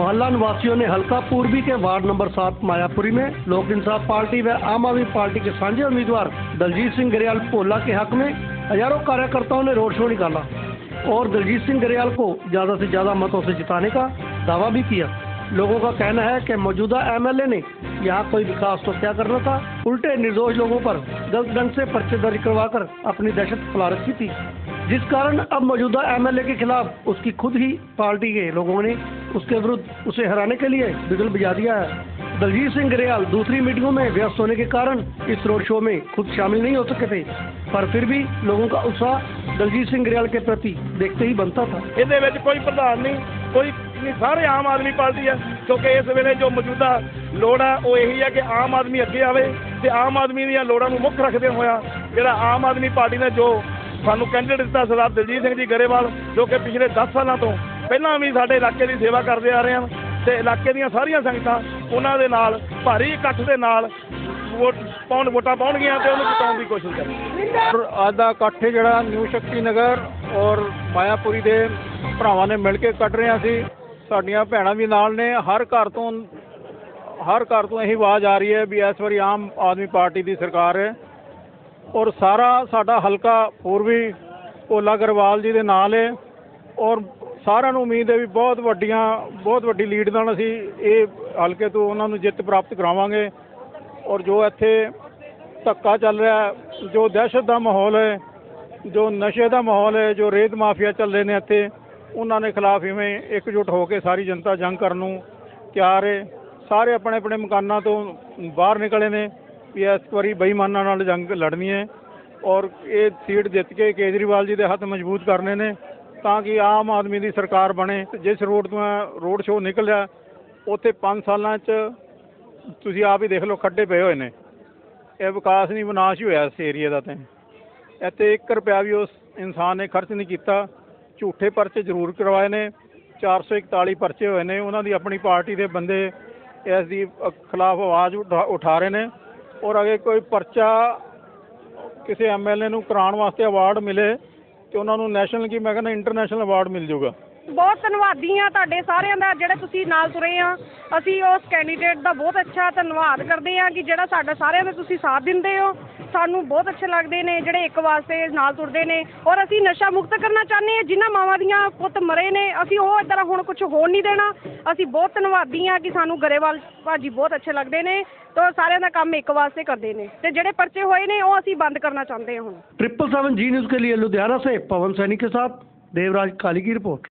मोहल्ला निवासियों ने हल्का पूर्वी के वार्ड नंबर सात मायापुरी में लोक इंसाफ पार्टी व आम आदमी पार्टी के साझे उम्मीदवार दलजीत सिंह गरियाल पोला के हक में हज़ारों कार्यकर्ताओं ने रोड शो निकाला और दलजीत सिंह गरियाल को ज़्यादा से ज़्यादा मतों से जिताने का दावा भी किया। लोगों का कहना है कि मौजूदा एमएलए ने यहाँ कोई विकास तो क्या करना था? उल्टे निर्दोष लोगों पर गलत ढंग से पर्चे दर्ज करवाकर अपनी दहशत फैला रखी थी। जिस कारण अब मौजूदा एमएलए के खिलाफ उसकी खुद ही पार्टी के लोगों ने उसके विरुद्ध उसे हराने के लिए बिगल बजा दिया है। दलजीत सिंह गरेवाल दूसरी मीटिंगों में व्यस्त होने के कारण इस रोड शो में खुद शामिल नहीं हो सके थे, पर फिर भी लोगों का उत्साह दलजीत सिंह गरेवाल के प्रति देखते ही बनता था। कोई प्रधान नहीं, कोई ਨਹੀਂ, ਸਾਰੇ ਆਮ ਆਦਮੀ ਪਾਰਟੀ ਹੈ, ਕਿਉਂਕਿ ਇਸ ਵੇਲੇ ਜੋ ਮੌਜੂਦਾ ਲੋੜ ਹੈ ਉਹ ਇਹੀ ਹੈ ਕਿ ਆਮ ਆਦਮੀ ਅੱਗੇ ਆਵੇ ਤੇ ਆਮ ਆਦਮੀ ਦੀਆਂ ਲੋੜਾਂ ਨੂੰ ਮੁੱਖ ਰੱਖਦੇ ਹੋਇਆ ਜਿਹੜਾ ਆਮ ਆਦਮੀ ਪਾਰਟੀ ਨੇ ਜੋ ਸਾਨੂੰ ਕੈਂਡੀਡੇਟ ਦਿੱਤਾ, ਸਰਦਾਰ ਦਲਜੀਤ ਸਿੰਘ ਜੀ ਗਰੇਵਾਲ, ਜੋ ਕਿ ਪਿਛਲੇ 10 ਸਾਲਾਂ ਤੋਂ ਪਹਿਲਾਂ ਵੀ ਸਾਡੇ ਇਲਾਕੇ ਦੀ ਸੇਵਾ ਕਰਦੇ ਆ ਰਹੇ ਹਨ ਤੇ ਇਲਾਕੇ ਦੀਆਂ ਸਾਰੀਆਂ ਸੰਗਤਾਂ ਉਹਨਾਂ ਦੇ ਨਾਲ, ਭਾਰੀ ਇਕੱਠ ਦੇ ਨਾਲ ਵੋਟ ਪਾਉਣ, ਵੋਟਾਂ ਪਾਉਣਗੀਆਂ ਤੇ ਉਹਨੂੰ ਜਿਤਾਉਣ ਦੀ ਕੋਸ਼ਿਸ਼ ਕਰਨਗੀਆਂ ਔਰ ਅੱਜ ਦਾ ਇਕੱਠ ਜਿਹੜਾ ਨਿਊ ਸ਼ਕਤੀ ਨਗਰ ਔਰ ਮਾਇਆਪੁਰੀ ਦੇ ਭਰਾਵਾਂ ਨੇ ਮਿਲ ਕੇ ਕੱਢ ਰਹੇ ਸੀ ਸਾਡੀਆਂ ਭੈਣਾਂ ਵੀ ਨਾਲ ਨੇ, ਹਰ ਘਰ ਤੋਂ, ਹਰ ਘਰ ਤੋਂ ਇਹੀ ਆਵਾਜ਼ ਆ ਰਹੀ ਹੈ ਵੀ ਇਸ ਵਾਰੀ ਆਮ ਆਦਮੀ ਪਾਰਟੀ ਦੀ ਸਰਕਾਰ ਹੈ। ਔਰ ਸਾਰਾ ਸਾਡਾ ਹਲਕਾ ਪੂਰਬੀ ਭੋਲਾ ਗਰਵਾਲ ਜੀ ਦੇ ਨਾਲ ਹੈ। ਔਰ ਸਾਰਿਆਂ ਨੂੰ ਉਮੀਦ ਹੈ ਵੀ ਬਹੁਤ ਵੱਡੀਆਂ, ਬਹੁਤ ਵੱਡੀ ਲੀਡ ਨਾਲ ਅਸੀਂ ਇਹ ਹਲਕੇ ਤੋਂ ਉਹਨਾਂ ਨੂੰ ਜਿੱਤ ਪ੍ਰਾਪਤ ਕਰਾਵਾਂਗੇ। ਔਰ ਜੋ ਇੱਥੇ ਧੱਕਾ ਚੱਲ ਰਿਹਾ ਜੋ ਦਹਿਸ਼ਤ ਦਾ ਮਾਹੌਲ ਹੈ, ਜੋ ਨਸ਼ੇ ਦਾ ਮਾਹੌਲ ਹੈ, ਜੋ ਰੇਤ ਮਾਫੀਆ ਚੱਲ ਰਹੇ ਨੇ ਇੱਥੇ ਉਹਨਾਂ ਦੇ ਖਿਲਾਫ ਇਵੇਂ ਇਕਜੁੱਟ ਹੋ ਕੇ ਸਾਰੀ ਜਨਤਾ ਜੰਗ ਕਰਨ ਨੂੰ ਤਿਆਰ ਹੈ ਸਾਰੇ ਆਪਣੇ ਆਪਣੇ ਮਕਾਨਾਂ ਤੋਂ ਬਾਹਰ ਨਿਕਲੇ ਨੇ ਵੀ ਇਸ ਵਾਰੀ ਬੇਈਮਾਨਾਂ ਨਾਲ ਜੰਗ ਲੜਨੀ ਹੈ ਔਰ ਇਹ ਸੀਟ ਜਿੱਤ ਕੇ ਕੇਜਰੀਵਾਲ ਜੀ ਦੇ ਹੱਥ ਮਜ਼ਬੂਤ ਕਰਨੇ ਨੇ ਤਾਂ ਕਿ ਆਮ ਆਦਮੀ ਦੀ ਸਰਕਾਰ ਬਣੇ। ਤੇ ਜਿਸ ਰੋਡ ਤੋਂ ਰੋਡ ਸ਼ੋਅ ਨਿਕਲਿਆ, ਉੱਥੇ 5 ਸਾਲਾਂ 'ਚ ਤੁਸੀਂ ਆਪ ਹੀ ਦੇਖ ਲਓ ਖੱਡੇ ਪਏ ਹੋਏ ਨੇ। ਇਹ ਵਿਕਾਸ ਨਹੀਂ, ਵਿਨਾਸ਼ ਹੀ ਹੋਇਆ ਇਸ ਏਰੀਆ ਦਾ ਤੇ। ਇੱਥੇ 1 ਰੁਪਿਆ ਵੀ ਉਸ ਇਨਸਾਨ ਨੇ ਖਰਚ ਨਹੀਂ ਕੀਤਾ। ਝੂਠੇ ਪਰਚੇ ਜ਼ਰੂਰ ਕਰਵਾਏ ਨੇ 441 ਪਰਚੇ ਹੋਏ ਨੇ, ਉਹਨਾਂ ਦੀ ਆਪਣੀ ਪਾਰਟੀ ਦੇ ਬੰਦੇ ਇਸ ਦੀ ਖਿਲਾਫ ਆਵਾਜ਼ ਉਠਾ- ਉਠਾ ਰਹੇ ਨੇ। ਔਰ ਅਗੇ ਕੋਈ ਪਰਚਾ ਕਿਸੇ ਐਮਐਲਏ ਨੂੰ ਕਰਾਉਣ ਵਾਸਤੇ ਅਵਾਰਡ ਮਿਲੇ, ਤੇ ਉਹਨਾਂ ਨੂੰ ਨੈਸ਼ਨਲ ਕੀ, ਮੈਂ ਕਹਿੰਦਾ ਇੰਟਰਨੈਸ਼ਨਲ ਅਵਾਰਡ ਮਿਲ ਜਾਊਗਾ। ਬਹੁਤ ਧੰਨਵਾਦੀ ਆ ਤੁਹਾਡੇ ਸਾਰਿਆਂ ਦਾ ਜਿਹੜੇ ਤੁਸੀਂ ਨਾਲ ਤੁਰੇ ਆ ਅਸੀਂ ਉਸ ਕੈਂਡੀਡੇਟ ਦਾ ਬਹੁਤ ਅੱਛਾ ਧੰਨਵਾਦ ਕਰਦੇ ਆ ਕਿ ਜਿਹੜਾ ਸਾਡਾ ਸਾਰਿਆਂ ਦਾ ਤੁਸੀਂ ਸਾਥ ਦਿੰਦੇ ਹੋ ਸਾਨੂੰ ਬਹੁਤ ਅੱਛੇ ਲੱਗਦੇ ਨੇ ਜਿਹੜੇ ਇੱਕ ਵਾਸਤੇ ਨਾਲ ਤੁਰਦੇ ਨੇ ਔਰ ਅਸੀਂ ਨਸ਼ਾ ਮੁਕਤ ਕਰਨਾ ਚਾਹੁੰਦੇ ਆ ਜਿਨ੍ਹਾਂ ਮਾਵਾਂ ਦੀਆਂ ਪੁੱਤ ਮਰੇ ਨੇ ਅਸੀਂ ਉਹ ਇਦਾਂ ਹੁਣ ਕੁਝ ਹੋਣ ਨਹੀਂ ਦੇਣਾ ਅਸੀਂ ਬਹੁਤ ਧੰਨਵਾਦੀ ਆ ਕਿ ਸਾਨੂੰ ਗਰੇਵਾਲ ਭਾਜੀ ਬਹੁਤ ਅੱਛੇ ਲੱਗਦੇ ਨੇ ਤੇ ਸਾਰਿਆਂ ਦਾ ਕੰਮ ਇੱਕ ਵਾਸਤੇ ਕਰਦੇ ਨੇ ਤੇ ਜਿਹੜੇ ਪਰਚੇ ਹੋਏ ਨੇ ਉਹ ਅਸੀਂ ਬੰਦ ਕਰਨਾ ਚਾਹੁੰਦੇ ਹਾਂ ਹੁਣ ट्रिपल सेवन जी न्यूज के लिए लुधियाना से पवन सैनी के साथ देवराज काली की रिपोर्ट